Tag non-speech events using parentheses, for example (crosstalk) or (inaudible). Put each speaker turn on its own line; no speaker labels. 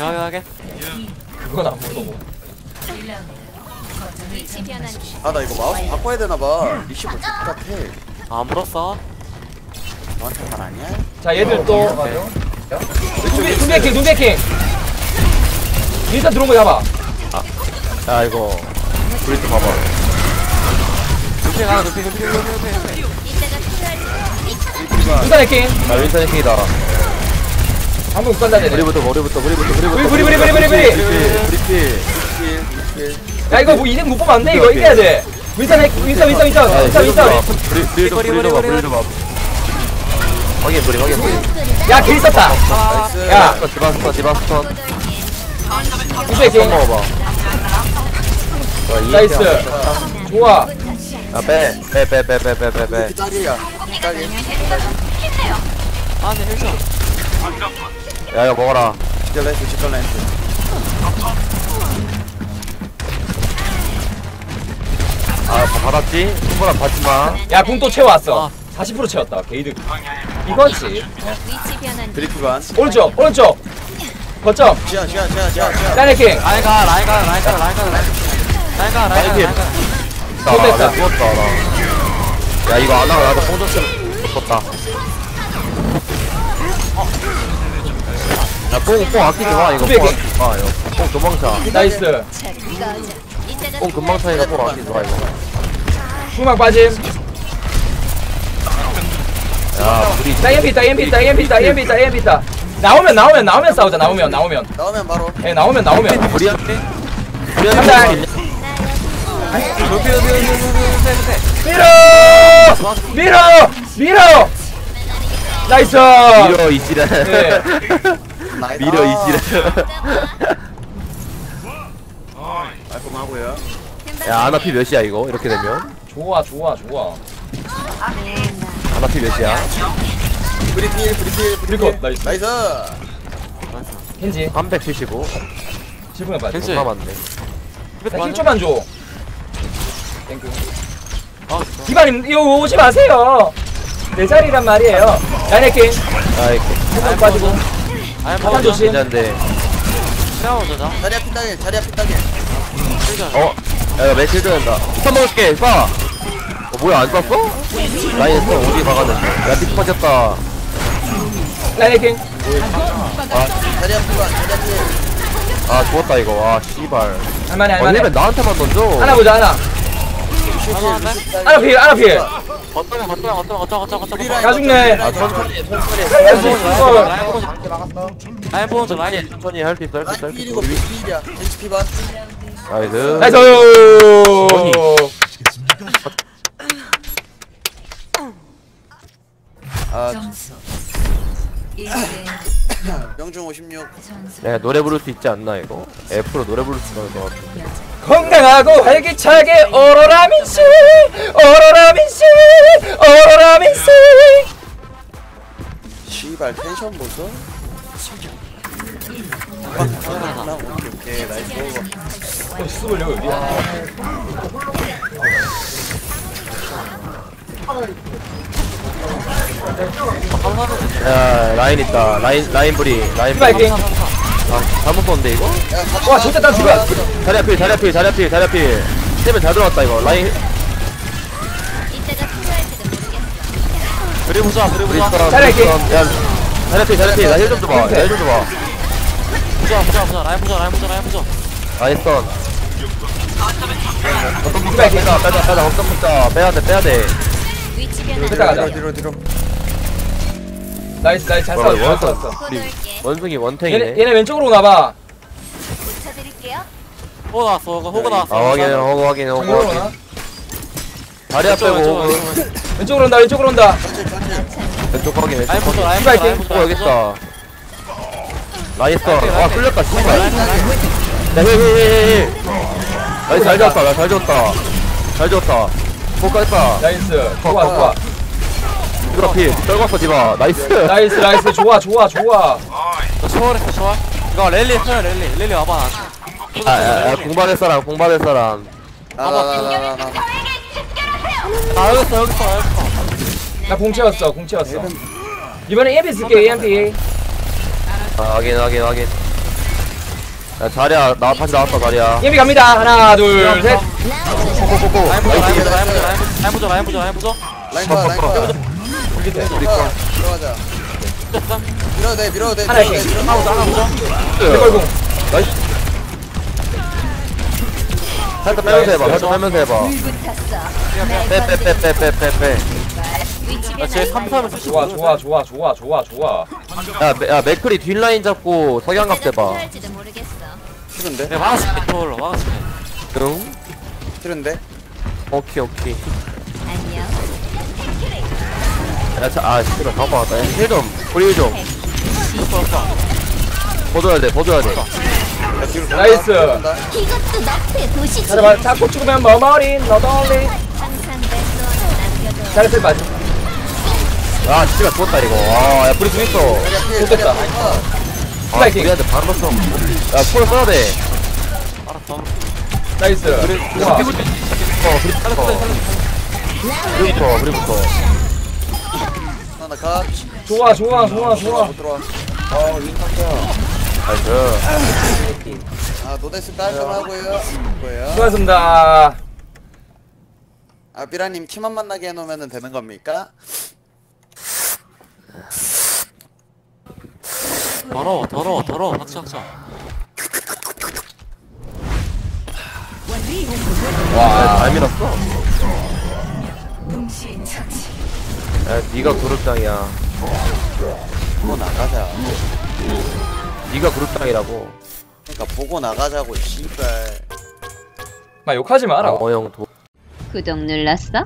하게.
그건 안 무서워
아 나 이거 마우스 바꿔야 되나봐. 리시버 똑같아.
안 물었어.
너한테 말 아니야?
자 얘들 또. 눈개 눈개킹 눈개킹. 일단 들어온 거 잡아.
야 이거. 브리트 봐봐.
눈피 가나 눈피 눈피 눈피 눈피 눈피
이따가 필요할
누가 해킹.
나 윈선 해킹이다
방금 간다네.
머리부터 머리부터 머리부터 머리부터.
브리 브리 브리 브리 브리.
브리필 브리필
야 이거 뭐 이득 못 보면 안 돼. 이거 이겨야 돼. 윈선 윈선 윈선 네, 윈선 윈선 윈선.
브리 브리도
브리도 봐
브리도 봐. 확인 브리 확인 브리.
야길 썼다. 야
디바스턴 디바스턴.
우주의
길. 먹어봐.
나이스. 좋아.
아빼빼빼빼빼빼빼.
짜리야 짜리.
아, 네, 헬스.
야 이거 먹어라.
지컬렌스 지컬렌스
아 바- 받았지? 손보라 받지마.
야 궁 또 채워왔어 40% 채웠다 게이드 이거지.
위치 변환
드리프 반
오른쪽 오른쪽. 거점.
지하 지하 지하 지하
해킹.
라이가 라이가 라이가 라이가 라이가. 라이가 라이가
나. 나 죽었다 나 야 이거 안 하고 나도 뽕줬으면 죽었다 야뽕뽕 아끼지 마 이거 뽕 아끼지 마 이거. 뽕 도망차
나이스.
뽕 금방 차니까 뽕 아끼지 마 이거.
후막 빠짐.
야 우리
나 EMP 있다 EMP 있다 EMP 있다 EMP 있다 EMP 있다. 나오면 나오면 나오면 싸우자 나오면 나오면.
나오면 바로.
예 나오면 나오면.
우리한테?
간다
눈피
밀어! 밀어! 밀어 나이스!
밀어 이지랄.
네. (laughs)
밀어 이지랄.
깔끔하고요.
야 아나피 몇이야 이거? 이렇게 되면?
좋아 좋아 좋아.
아나피 몇이야?
브리필 브리필 브리필.
나이스.
나이스.
겐지.
375
7분에 빠져
겐지.
존나 많네.
나 힐 좀만 줘. 땡큐
아
디바님 이거 오지 마세요 내 자리란 말이에요. 야네킹
야 이거
한번 빠지고.
뭐
조심.
괜찮은데
시나몬 저자
자리야 피딱이 자리야 피딱이
어? 야 이거 매실 들어간다. 스턴 먹을게 쏴 어 뭐야 안 쐈어? 라인 스턴 어디 박았는데 야 피트 빠졌다.
야네킹
자리야 피반 자리야
피아 죽었다 이거. 와 씨발.
할만해
어
할만해.
얘는 나한테만 던져.
하나 보자 하나.
하나
필 하나 필
걷다가 걷다가 걷다가 걷다가 걷다가 걷다가
나 죽네.
아 천천히. 천천히
살려줘 이거
라인 보는 중 라인
천천히 할 수 있어 할수 있어
라인
할수
필이고
있어
필이야 겐지 피반
나이스.
나이스.
아
점수
명중
56야 노래 부를 수 있지 않나 이거? F로 노래 부를 수 있는 것 같은데
건강하고 활기차게 오로라 민씨 오로라 민씨 오로라 민씨
씨발 텐션 보소. 아, 오케이 오케이 나이스
어, 수을 여기 어디야
야 라인 있다. 라인 라인 브리 라인 브리 아 잘못 썼는데 이거?
와 좋겠다 죽어
자리 앞필 자리 앞필 자리 앞필 자리 앞필. 세면 잘 들어왔다 이거. 라인.
필요할지도 모르겠어
그리 보자 그리
브리
보자
스턴
자리
브리
앞필.
스턴 야 자리 앞필. 나힐좀 줘봐. 나힐좀 줘봐.
보자 보자 보자. 라인 보자 라인 보자 라인 보자.
스턴.
디바 해킹
빼자 빼자 빼자. 걱정 붙자 빼야돼 빼야돼.
위치 변환
됐다. 가자
뒤로 뒤로
나이스 나이스 잘 싸웠어 잘 싸웠어
원숭이
얘네,
원탱이네.
얘네 왼쪽으로 오나봐.
붙여드릴게요.
호그 나왔어 호그 호그 나왔어.
아 확인 허그 확인
정으로
확인? 다리 앞 빼고
왼쪽,
왼쪽으로. 온다 왼쪽으로 온다.
왼쪽 확인 왼쪽
라인 보자
확인.
라인 보자 라인. 보자
어 여기 있다 스턴 아 끌렸다 씨발. 나이스 잘 잡았다 나잘 잡았다. 잘 잡았다. 포카했다.
나이스. 좋아 좋아
이거 피 떨궜어 디바. 나이스. (laughs)
나이스 나이스. 좋아 좋아 좋아.
너 초월했어 초월. 이거 랠리 쳐요 랠리. 랠리 와봐.
아야 공받을 사람 공받을 사람.
나나나나나
아. 여기 있어 여기 있어 여기 있어.
나공 채웠어 공 채웠어. 이번에 EMP 쓸게 EMP
아 확인 확인 확인. 야 자리야 나 다시 나왔다 자리야.
예비 갑니다. 하나 둘셋.
고고고고
라인 보자 라인 보자 라인 보자 라인 보자 라인 보자 라인 보자
라인 봐 라인
우리 때
아, 들어가자. 밀어도 돼 밀어도 돼.
하나
밀어도 돼
이렇게.
밀어도
하나 보자 하나 보자
대걸공.
나이스. 살짝 빼면서 해봐 살짝 빼면서 해봐. 빼빼빼빼빼빼빼.
나쟤
변환
3, 3을 쓸수
좋아 좋아 좋아 좋아 좋아 좋아.
야, 메- 야 맥크리 뒷라인 잡고 석양각 대봐.
싫은데?
내가 막아줄게 톨 막아줄게
응?
싫은데?
오케이 오케이.
안녕.
야아 씨발 가봐. 나 힐좀 프리 좀. 버줘야 돼 버줘야 돼.
야.
나이스.
이것도 너프의 도시지.
잘해봐 자꾸 죽으면 머머린 너덜리.
손을 남겨둬.
잘했을
맞아 씨발 죽었다 이거. 아야 프리 좀 있어.
자리야 피해
좋겠다.
자리야. 피해.
아
스파이킹.
우리한테 바로 넣었어. 야풀 써야 돼.
알았어.
나이스. 좋아
어 그리부터 그리부터 그리부터
하나 가
좋아 좋아 좋아 좋아.
못 들어와
나이스
아 노데스 깔끔하고요. 뭐예요?
수고하셨습니다.
아 삐라님 팀만 만나게 해놓으면 되는 겁니까?
더러워 더러워 더러워. 확실확실
와, 잘 밀었어. 야, 니가 그룹장이야.
보고 나가자
니가 그룹장이라고.
그러니까 보고 나가자고 씨발
마 욕하지 마라
어영 도.
구독 눌렀어?